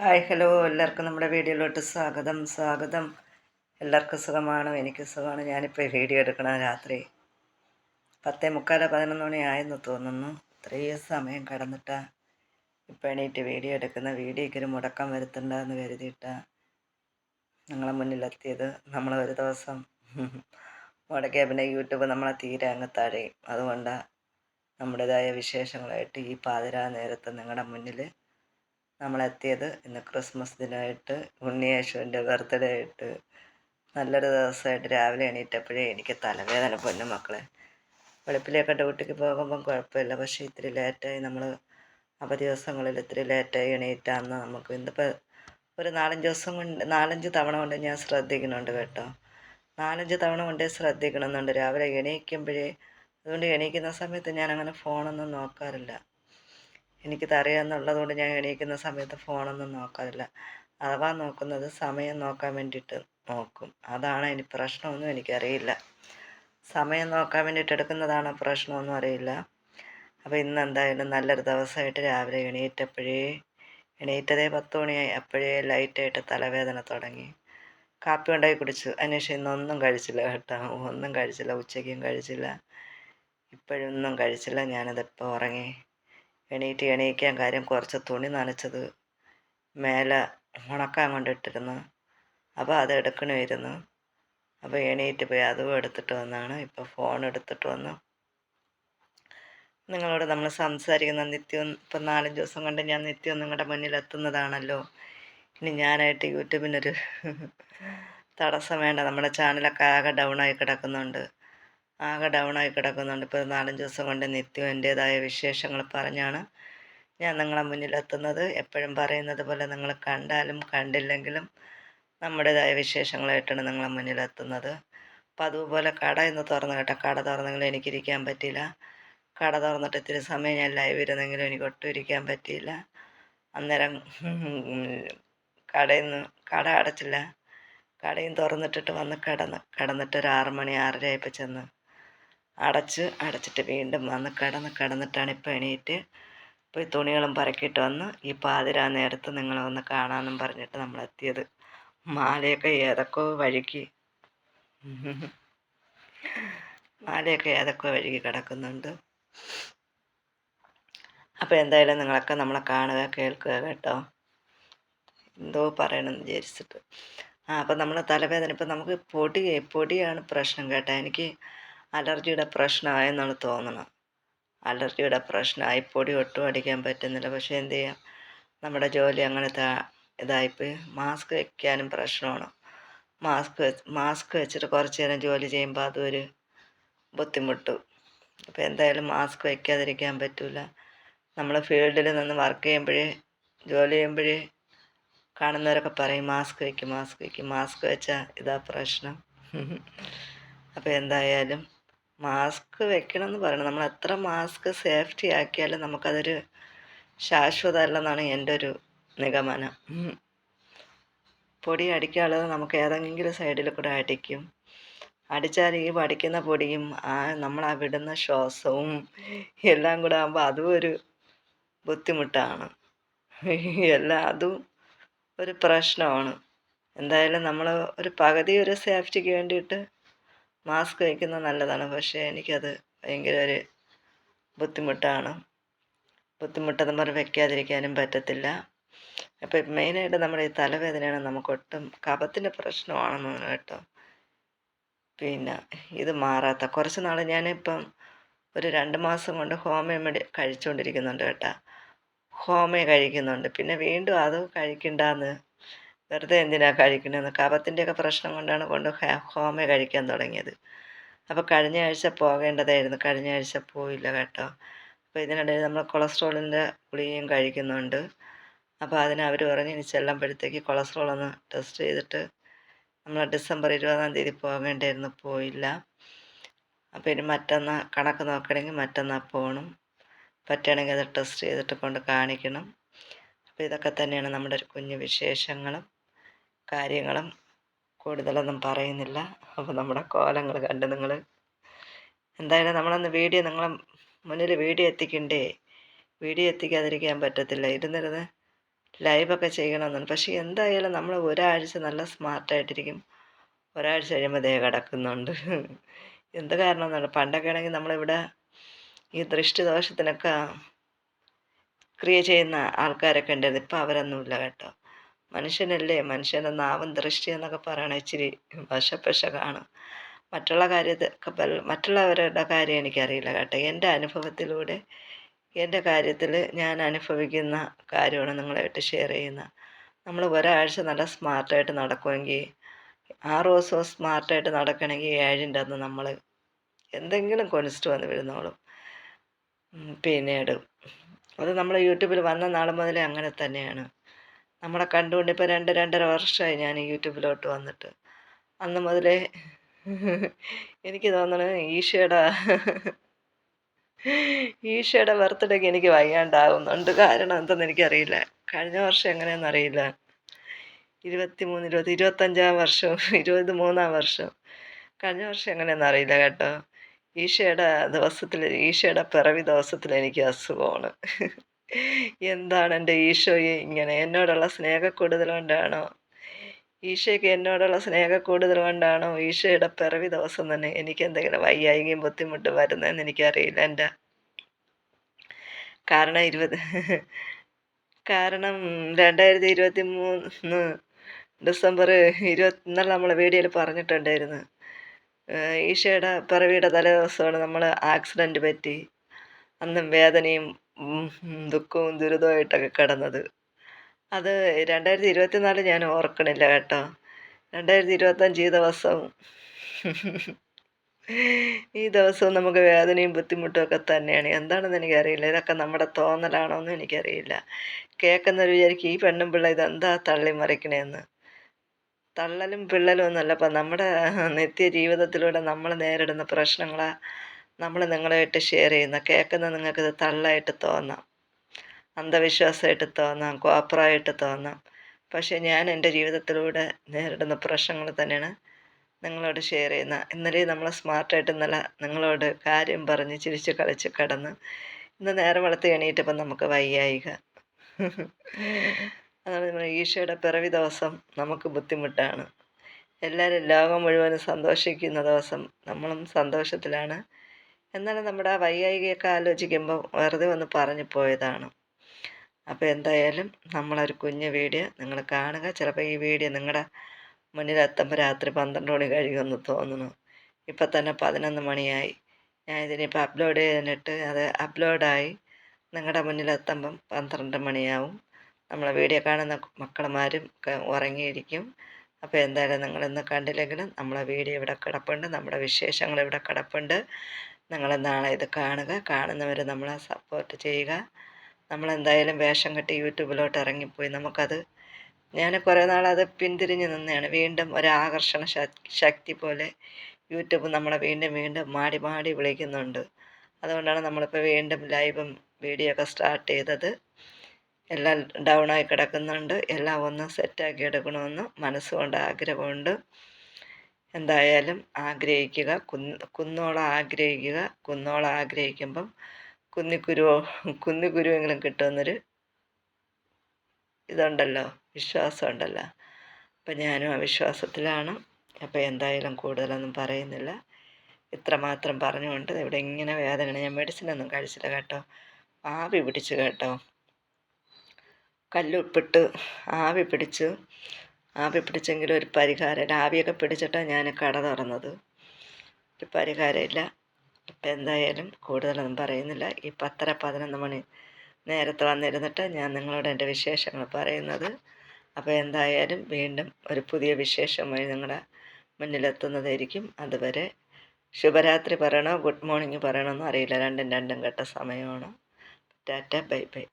Hi hello. എല്ലാവർക്കും നമ്മുടെ വീഡിയോയിലോട്ട് സ്വാഗതം. സ്വാഗതം. എല്ലാവർക്കും സുഖമാണ്? എനിക്ക് സുഖമാണ്. ഞാനിപ്പോൾ വീഡിയോ എടുക്കണം രാത്രി പത്തേ മുക്കാല പതിനൊന്ന് മണി ആയെന്ന് തോന്നുന്നു. ഇത്രയും സമയം കടന്നിട്ടാ ഇപ്പം എണീറ്റ് വീഡിയോ എടുക്കുന്ന. വീഡിയോയ്ക്ക് ഒരു മുടക്കം വരുത്തണ്ടെന്ന് കരുതിയിട്ടാ നിങ്ങളെ മുന്നിലെത്തിയത്. നമ്മൾ ഒരു ദിവസം മുടക്കിയ പിന്നെ യൂട്യൂബ് നമ്മളെ തീരെ അങ്ങ് തഴയും. അതുകൊണ്ടാണ് നമ്മുടേതായ വിശേഷങ്ങളായിട്ട് ഈ പാതിരാ നേരത്ത് നിങ്ങളുടെ മുന്നിൽ നമ്മളെത്തിയത് ഇന്ന് ക്രിസ്മസ് ദിനമായിട്ട് ഉണ്ണിയേശുവിന്റെ ബർത്ത്ഡേ ആയിട്ട്. നല്ലൊരു ദിവസമായിട്ട് രാവിലെ എണീറ്റപ്പോഴേ എനിക്ക് തലവേദന പൊന്നു മക്കളെ. വെളുപ്പിലേക്ക് ഡ്യൂട്ടിക്ക് പോകുമ്പം കുഴപ്പമില്ല പക്ഷേ ഇത്തിരി ലേറ്റായി നമ്മൾ അവധി ദിവസങ്ങളിൽ ഇത്തിരി ലേറ്റായി എണീറ്റാന്ന് നമുക്ക് ഇന്നിപ്പോൾ ഒരു നാലഞ്ച് ദിവസം കൊണ്ട് നാലഞ്ച് തവണ കൊണ്ട് ഞാൻ ശ്രദ്ധിക്കുന്നുണ്ട് കേട്ടോ. നാലഞ്ച് തവണ കൊണ്ടേ ശ്രദ്ധിക്കണമെന്നുണ്ട്. രാവിലെ എണീക്കുമ്പോഴേ അതുകൊണ്ട് എണീക്കുന്ന സമയത്ത് ഞാൻ അങ്ങനെ ഫോണൊന്നും നോക്കാറില്ല. എനിക്കിത് അറിയാമെന്നുള്ളത് കൊണ്ട് ഞാൻ എണീക്കുന്ന സമയത്ത് ഫോണൊന്നും നോക്കാറില്ല. അഥവാ നോക്കുന്നത് സമയം നോക്കാൻ വേണ്ടിയിട്ട് നോക്കും. അതാണ് എനിക്ക് പ്രശ്നമൊന്നും എനിക്കറിയില്ല. സമയം നോക്കാൻ വേണ്ടിയിട്ട് എടുക്കുന്നതാണ് പ്രശ്നമൊന്നും അറിയില്ല. അപ്പോൾ ഇന്ന് എന്തായാലും നല്ലൊരു ദിവസമായിട്ട് രാവിലെ എണീറ്റപ്പോഴേ എണീറ്റതേ പത്ത് മണിയായി. അപ്പോഴേ ലൈറ്റായിട്ട് തലവേദന തുടങ്ങി. കാപ്പി ഉണ്ടാക്കി കുടിച്ചു. അതിനുശേഷം ഇന്നൊന്നും കഴിച്ചില്ല കേട്ടോ. ഒന്നും കഴിച്ചില്ല. ഉച്ചയ്ക്കും കഴിച്ചില്ല. ഇപ്പോഴൊന്നും കഴിച്ചില്ല. ഞാനതിപ്പോൾ ഉറങ്ങി. എണീറ്റ് എണീക്കാൻ കാര്യം കുറച്ച് തുണി നനച്ചത് മേലെ ഉണക്കാൻ കൊണ്ടിട്ടിരുന്നു. അപ്പോൾ അത് എടുക്കണമായിരുന്നു. അപ്പോൾ എണീറ്റ് പോയി അതും എടുത്തിട്ട് വന്നാണ്. ഇപ്പോൾ ഫോൺ എടുത്തിട്ട് വന്നു. നിങ്ങളോട് നമ്മൾ സംസാരിക്കുന്ന നിത്യം ഇപ്പം നാലഞ്ച് ദിവസം കൊണ്ട് ഞാൻ നിത്യം നിങ്ങളുടെ മുന്നിൽ എത്തുന്നതാണല്ലോ. ഇനി ഞാനായിട്ട് യൂട്യൂബിനൊരു തടസ്സം വേണ്ട. നമ്മുടെ ചാനലൊക്കെ ആകെ ഡൗൺ ആയി കിടക്കുന്നുണ്ട്. ആകെ ഡൗണായി കിടക്കുന്നുണ്ട്. ഇപ്പോൾ നാലഞ്ച് ദിവസം കൊണ്ട് നിത്യം എന്റേതായ വിശേഷങ്ങൾ പറഞ്ഞാണ് ഞാൻ നിങ്ങളെ മുന്നിലെത്തുന്നത്. എപ്പോഴും പറയുന്നത് പോലെ നിങ്ങൾ കണ്ടാലും കണ്ടില്ലെങ്കിലും നമ്മുടേതായ വിശേഷങ്ങളായിട്ടാണ് നിങ്ങളെ മുന്നിലെത്തുന്നത്. അപ്പോൾ അതുപോലെ കട ഇന്ന് തുറന്നു കേട്ടോ. കട തുറന്നെങ്കിലും എനിക്കിരിക്കാൻ പറ്റിയില്ല. കട തുറന്നിട്ട് ഇത്തിരി സമയം ഞാൻ ലൈവ് ഇരുന്നെങ്കിലും എനിക്ക് ഒട്ടും ഇരിക്കാൻ പറ്റിയില്ല. അന്നേരം കടയിൽ നിന്ന് കട അടച്ചില്ല. കടയും തുറന്നിട്ടിട്ട് വന്ന് കിടന്ന് കിടന്നിട്ട് ഒരു ആറ് മണി ആറര ആയപ്പോൾ ചെന്ന് അടച്ച് അടച്ചിട്ട് വീണ്ടും വന്ന് കിടന്ന് കിടന്നിട്ടാണ് ഇപ്പോൾ എണീറ്റ് ഇപ്പോൾ ഈ തുണികളും പറക്കിയിട്ട് വന്ന് ഈ പാതിരാ നേരത്ത് നിങ്ങളെ ഒന്ന് കാണാമെന്നും പറഞ്ഞിട്ട് നമ്മൾ എത്തിയത് മാലയൊക്കെ ഏതൊക്കെ വഴിക്ക് മാലയൊക്കെ ഏതൊക്കെ വഴുകി കിടക്കുന്നുണ്ട്. അപ്പോൾ എന്തായാലും നിങ്ങളൊക്കെ നമ്മളെ കാണുക കേൾക്കുക കേട്ടോ. എന്തോ പറയണമെന്ന് വിചാരിച്ചിട്ട്. ആ അപ്പം നമ്മളെ തലവേദന ഇപ്പം നമുക്ക് പൊടി പൊടിയാണ് പ്രശ്നം കേട്ടോ. എനിക്ക് അലർജിയുടെ പ്രശ്നമായെന്നാണ് തോന്നണം അലർജിയുടെ പ്രശ്നമായി പൊടി ഒട്ടും അടിക്കാൻ പറ്റുന്നില്ല. പക്ഷേ എന്ത് ചെയ്യാം? നമ്മുടെ ജോലി അങ്ങനത്തെ ഇതായിപ്പോയി. മാസ്ക് വയ്ക്കാനും പ്രശ്നമാണ്. മാസ്ക് മാസ്ക് വെച്ചിട്ട് കുറച്ച് നേരം ജോലി ചെയ്യുമ്പോൾ അതൊരു ബുദ്ധിമുട്ട്. അപ്പോൾ എന്തായാലും മാസ്ക് വയ്ക്കാതിരിക്കാൻ പറ്റില്ല നമ്മൾ ഫീൽഡിൽ നിന്ന് വർക്ക് ചെയ്യുമ്പോഴേ ജോലി ചെയ്യുമ്പോഴേ കാണുന്നവരൊക്കെ പറയും മാസ്ക് വയ്ക്കും മാസ്ക് വയ്ക്കും മാസ്ക് വെച്ചാൽ ഇതാ പ്രശ്നം. അപ്പോൾ എന്തായാലും മാസ്ക് വെക്കണം എന്ന് പറയണം. നമ്മൾ എത്ര മാസ്ക് സേഫ്റ്റി ആക്കിയാലും നമുക്കതൊരു ശാശ്വത അല്ലെന്നാണ് എന്റെ ഒരു നിഗമനം പൊടി അടിക്കാനുള്ളത് നമുക്ക് ഏതെങ്കിലും സൈഡിൽ കൂടെ അടിക്കും. അടിച്ചാൽ ഈ പഠിക്കുന്ന പൊടിയും ആ നമ്മൾ ആ വിടുന്ന ശ്വാസവും എല്ലാം കൂടെ ആകുമ്പോൾ അതും ഒരു ബുദ്ധിമുട്ടാണ്. എല്ലാം അതും ഒരു പ്രശ്നമാണ്. എന്തായാലും നമ്മൾ ഒരു പകുതി ഒരു സേഫ്റ്റിക്ക് വേണ്ടിയിട്ട് മാസ്ക് വയ്ക്കുന്നത് നല്ലതാണ്. പക്ഷേ എനിക്കത് ഭയങ്കര ഒരു ബുദ്ധിമുട്ടാണ്. ബുദ്ധിമുട്ടെന്ന് പറഞ്ഞ് വയ്ക്കാതിരിക്കാനും പറ്റത്തില്ല. അപ്പം മെയിനായിട്ട് നമ്മുടെ ഈ തലവേദനയാണ് നമുക്കൊട്ടും കഫത്തിന്റെ പ്രശ്നമാണെന്ന് കേട്ടോ. പിന്നെ ഇത് മാറാത്ത കുറച്ച് നാൾ ഞാനിപ്പം ഒരു രണ്ട് മാസം കൊണ്ട് ഹോമിയോ മെഡി കഴിച്ചുകൊണ്ടിരിക്കുന്നുണ്ട് കേട്ടോ. ഹോമിയോ കഴിക്കുന്നുണ്ട്. പിന്നെ വീണ്ടും അത് കഴിക്കണ്ടെന്ന് വെറുതെ എന്തിനാണ് കഴിക്കണമെന്ന് കഫത്തിന്റെയൊക്കെ പ്രശ്നം കൊണ്ടാണ് കൊണ്ട് ഹോമിയോ കഴിക്കാൻ തുടങ്ങിയത്. അപ്പോൾ കഴിഞ്ഞ ആഴ്ച പോകേണ്ടതായിരുന്നു. കഴിഞ്ഞ ആഴ്ച പോയില്ല കേട്ടോ. അപ്പോൾ ഇതിനിടയിൽ നമ്മൾ കൊളസ്ട്രോളിന്റെ ഗുളികയും കഴിക്കുന്നുണ്ട്. അപ്പോൾ അതിന് അവർ പറഞ്ഞ് ഇനി ചെല്ലുമ്പോഴത്തേക്ക് കൊളസ്ട്രോൾ ഒന്ന് ടെസ്റ്റ് ചെയ്തിട്ട് നമ്മൾ ഡിസംബർ ഇരുപതാം തീയതി പോകേണ്ടായിരുന്നു. പോയില്ല. അപ്പോൾ ഇനി മറ്റന്നാൾ കണക്ക് നോക്കണമെങ്കിൽ മറ്റന്നാൾ പോകണം പറ്റുകയാണെങ്കിൽ അത് ടെസ്റ്റ് ചെയ്തിട്ട് കൊണ്ട് കാണിക്കണം. അപ്പോൾ ഇതൊക്കെ തന്നെയാണ് നമ്മുടെ ഒരു കുഞ്ഞു വിശേഷങ്ങളും. കാര്യങ്ങളും കൂടുതലൊന്നും പറയുന്നില്ല. അപ്പോൾ നമ്മുടെ കോലങ്ങൾ കണ്ട് നിങ്ങൾ എന്തായാലും നമ്മളൊന്ന് വീഡിയോ നിങ്ങളെ മുന്നിൽ വീഡിയോ എത്തിക്കണ്ടേ? വീഡിയോ എത്തിക്കാതിരിക്കാൻ പറ്റത്തില്ല. ഇരുന്നിരുന്ന് ലൈവൊക്കെ ചെയ്യണമെന്നുണ്ട്. പക്ഷേ എന്തായാലും നമ്മൾ ഒരാഴ്ച നല്ല സ്മാർട്ടായിട്ടിരിക്കും ഒരാഴ്ച കഴിയുമ്പോൾ ദേഹം കിടക്കുന്നുണ്ട്. എന്ത് കാരണം എന്നല്ല പണ്ടൊക്കെ ആണെങ്കിൽ നമ്മളിവിടെ ഈ ദൃഷ്ടിദോഷത്തിനൊക്കെ ക്രിയ ചെയ്യുന്ന ആൾക്കാരൊക്കെ ഉണ്ടായിരുന്നു. ഇപ്പം അവരൊന്നുമില്ല കേട്ടോ. മനുഷ്യനല്ലേ? മനുഷ്യന്റെ നാവും ദൃഷ്ടി എന്നൊക്കെ പറയണ ഇച്ചിരി വശപ്പശ കാണും. മറ്റുള്ള കാര്യത്തെ മറ്റുള്ളവരുടെ കാര്യം എനിക്കറിയില്ല കേട്ടോ. എന്റെ അനുഭവത്തിലൂടെ എന്റെ കാര്യത്തിൽ ഞാൻ അനുഭവിക്കുന്ന കാര്യമാണ് നിങ്ങളായിട്ട് ഷെയർ ചെയ്യുന്നത് നമ്മൾ ഒരാഴ്ച നല്ല സ്മാർട്ടായിട്ട് നടക്കുമെങ്കിൽ ആറ് ദിവസവും സ്മാർട്ടായിട്ട് നടക്കണമെങ്കിൽ ഏഴിന്റെ അന്ന് നമ്മൾ എന്തെങ്കിലും കൊനിസ്റ്റ് വന്ന് വരുന്നോളും പിന്നീട്. അത് നമ്മൾ യൂട്യൂബിൽ വന്ന നാൾ മുതലേ അങ്ങനെ തന്നെയാണ്. നമ്മളെ കണ്ടുകൊണ്ട് ഇപ്പോൾ രണ്ട് രണ്ടര വർഷമായി ഞാൻ യൂട്യൂബിലോട്ട് വന്നിട്ട്. അന്ന് മുതലേ എനിക്ക് തോന്നണത് ഈശോയുടെ ഈശോയുടെ ബർത്ത്ഡേക്ക് എനിക്ക് വയ്യാണ്ടാവുന്നുണ്ട്. കാരണം എന്തെന്ന് എനിക്കറിയില്ല. കഴിഞ്ഞ വർഷം എങ്ങനെയാണെന്ന് അറിയില്ല. ഇരുപത്തി മൂന്ന് ഇരുപത് ഇരുപത്തഞ്ചാം വർഷം ഇരുപത് മൂന്നാം വർഷം. കഴിഞ്ഞ വർഷം എങ്ങനെയാണെന്ന് അറിയില്ല കേട്ടോ. ഈശോയുടെ ദിവസത്തിൽ ഈശോയുടെ പിറവി ദിവസത്തിൽ എനിക്ക് അസുഖമാണ്. എന്താണ് എന്റെ ഈശോയെ? ഇങ്ങനെ എന്നോടുള്ള സ്നേഹ കൂടുതൽ കൊണ്ടാണോ? ഈശോയ്ക്ക് എന്നോടുള്ള സ്നേഹ കൂടുതൽ കൊണ്ടാണോ ഈശോയുടെ പിറവി ദിവസം തന്നെ എനിക്ക് എന്തെങ്കിലും വയ്യായികയും ബുദ്ധിമുട്ട് വരുന്നതെന്ന് എനിക്കറിയില്ല എന്റെ. കാരണം ഇരുപത് കാരണം രണ്ടായിരത്തി ഇരുപത്തി മൂന്ന് ഡിസംബർ ഇരുപത്തി ഇന്നലെ നമ്മൾ വീഡിയോയിൽ പറഞ്ഞിട്ടുണ്ടായിരുന്നു. ഈശോയുടെ പിറവിയുടെ തലേ ദിവസമാണ് നമ്മൾ ആക്സിഡന്റ് പറ്റി. അന്നും വേദനയും ദുഃഖവും ദുരിതമായിട്ടൊക്കെ കിടന്നത്. അത് രണ്ടായിരത്തി ഇരുപത്തിനാല് ഞാൻ ഓർക്കണില്ല കേട്ടോ. രണ്ടായിരത്തി ഇരുപത്തഞ്ച് ഈ ദിവസം. ഈ ദിവസവും നമുക്ക് വേദനയും ബുദ്ധിമുട്ടും ഒക്കെ തന്നെയാണ്. എന്താണെന്ന് എനിക്കറിയില്ല. ഇതൊക്കെ നമ്മുടെ തോന്നലാണോ എന്നും എനിക്കറിയില്ല. കേൾക്കുന്നവർ വിചാരിക്കും ഈ പെണ്ണും പിള്ള ഇതെന്താ തള്ളി മറിക്കണേന്ന്. തള്ളലും പിള്ളലും ഒന്നുമല്ല അപ്പം നമ്മുടെ നിത്യ ജീവിതത്തിലൂടെ നമ്മൾ നേരിടുന്ന പ്രശ്നങ്ങളാണ് നമ്മൾ നിങ്ങളായിട്ട് ഷെയർ ചെയ്യുന്ന കേൾക്കുന്ന നിങ്ങൾക്കിത് തള്ളായിട്ട് തോന്നാം. അന്ധവിശ്വാസമായിട്ട് തോന്നാം കോപ്പറായിട്ട് തോന്നാം. പക്ഷേ ഞാൻ എന്റെ ജീവിതത്തിലൂടെ നേരിടുന്ന പ്രശ്നങ്ങൾ തന്നെയാണ് നിങ്ങളോട് ഷെയർ ചെയ്യുന്ന. ഇന്നലെ നമ്മൾ സ്മാർട്ടായിട്ട് ഇന്നലെ നിങ്ങളോട് കാര്യം പറഞ്ഞ് ചിരിച്ച് കളിച്ച് കടന്ന് ഇന്ന് നേരം വളർത്തി എണീറ്റപ്പം നമുക്ക് വയ്യായിക. അതാണ് ഈശോയുടെ പിറവി ദിവസം നമുക്ക് ബുദ്ധിമുട്ടാണ്. എല്ലാവരും ലോകം മുഴുവനും സന്തോഷിക്കുന്ന ദിവസം. നമ്മളും സന്തോഷത്തിലാണ്. എന്നാലും നമ്മുടെ ആ വയ്യായികയൊക്കെ ആലോചിക്കുമ്പോൾ വെറുതെ ഒന്ന് പറഞ്ഞു പോയതാണ്. അപ്പോൾ എന്തായാലും നമ്മളൊരു കുഞ്ഞ് വീഡിയോ നിങ്ങൾ കാണുക. ചിലപ്പോൾ ഈ വീഡിയോ നിങ്ങളുടെ മുന്നിലെത്തുമ്പോൾ രാത്രി പന്ത്രണ്ട് മണി കഴിയുമെന്ന് തോന്നുന്നു. ഇപ്പം തന്നെ പതിനൊന്ന് മണിയായി. ഞാൻ ഇതിനിപ്പോൾ അപ്ലോഡ് ചെയ്തിട്ട് അത് അപ്ലോഡായി. നിങ്ങളുടെ മുന്നിലെത്തുമ്പം പന്ത്രണ്ട് മണിയാവും. നമ്മളെ വീഡിയോ കാണുന്ന മക്കളമാരും ഉറങ്ങിയിരിക്കും. അപ്പോൾ എന്തായാലും നിങ്ങളിന്ന് കണ്ടില്ലെങ്കിലും നമ്മളെ വീഡിയോ ഇവിടെ കിടപ്പുണ്ട്. നമ്മുടെ വിശേഷങ്ങൾ ഇവിടെ കിടപ്പുണ്ട്. നിങ്ങൾ നാളെ ഇത് കാണുക. കാണുന്നവർ നമ്മളെ സപ്പോർട്ട് ചെയ്യുക. നമ്മളെന്തായാലും വേഷം കെട്ടി യൂട്യൂബിലോട്ട് ഇറങ്ങിപ്പോയി. നമുക്കത് ഞാൻ കുറേ നാളത് പിന്തിരിഞ്ഞ് നിന്നെയാണ് വീണ്ടും ഒരാകർഷണ ശക്തി പോലെ യൂട്യൂബ് നമ്മളെ വീണ്ടും വീണ്ടും മാടി മാടി വിളിക്കുന്നുണ്ട്. അതുകൊണ്ടാണ് നമ്മളിപ്പോൾ വീണ്ടും ലൈവും വീഡിയോ ഒക്കെ സ്റ്റാർട്ട് ചെയ്തത്. എല്ലാം ഡൗണായി കിടക്കുന്നുണ്ട്. എല്ലാം ഒന്ന് സെറ്റാക്കി എടുക്കണമെന്ന് മനസ്സുകൊണ്ട് ആഗ്രഹമുണ്ട്. എന്തായാലും ആഗ്രഹിക്കുക. കുന്ന് കുന്നോളം ആഗ്രഹിക്കുക. കുന്നോളം ആഗ്രഹിക്കുമ്പം കുന്നിക്കുരുവോ കുന്നിക്കുരുവെങ്കിലും കിട്ടുമെന്നൊരു ഇതുണ്ടല്ലോ. വിശ്വാസമുണ്ടല്ലോ. അപ്പം ഞാനും ആ വിശ്വാസത്തിലാണ്. അപ്പോൾ എന്തായാലും കൂടുതലൊന്നും പറയുന്നില്ല. ഇത്രമാത്രം പറഞ്ഞുകൊണ്ട് ഇവിടെ ഇങ്ങനെ വേദന ഞാൻ മെഡിസിനൊന്നും കഴിച്ചില്ല കേട്ടോ. ആവി പിടിച്ചു കേട്ടോ. കല്ലുപ്പിട്ട് ആവി പിടിച്ച്. ആവി പിടിച്ചെങ്കിലും ഒരു പരിഹാരം ആവിയൊക്കെ പിടിച്ചിട്ടാണ് ഞാൻ കട തുറന്നത്. ഒരു പരിഹാരമില്ല. ഇപ്പം എന്തായാലും കൂടുതലൊന്നും പറയുന്നില്ല. ഈ പത്തര പതിനൊന്ന് മണി നേരത്തെ വന്നിരുന്നിട്ട് ഞാൻ നിങ്ങളോട് എന്റെ വിശേഷങ്ങൾ പറയുന്നത്. അപ്പോൾ എന്തായാലും വീണ്ടും ഒരു പുതിയ വിശേഷമായി നിങ്ങളുടെ മുന്നിലെത്തുന്നതായിരിക്കും. അതുവരെ ശുഭരാത്രി പറയണോ ഗുഡ് മോർണിംഗ് പറയണമെന്നോ അറിയില്ല രണ്ടും രണ്ടും കെട്ട സമയമാണ്. Tata bye bye.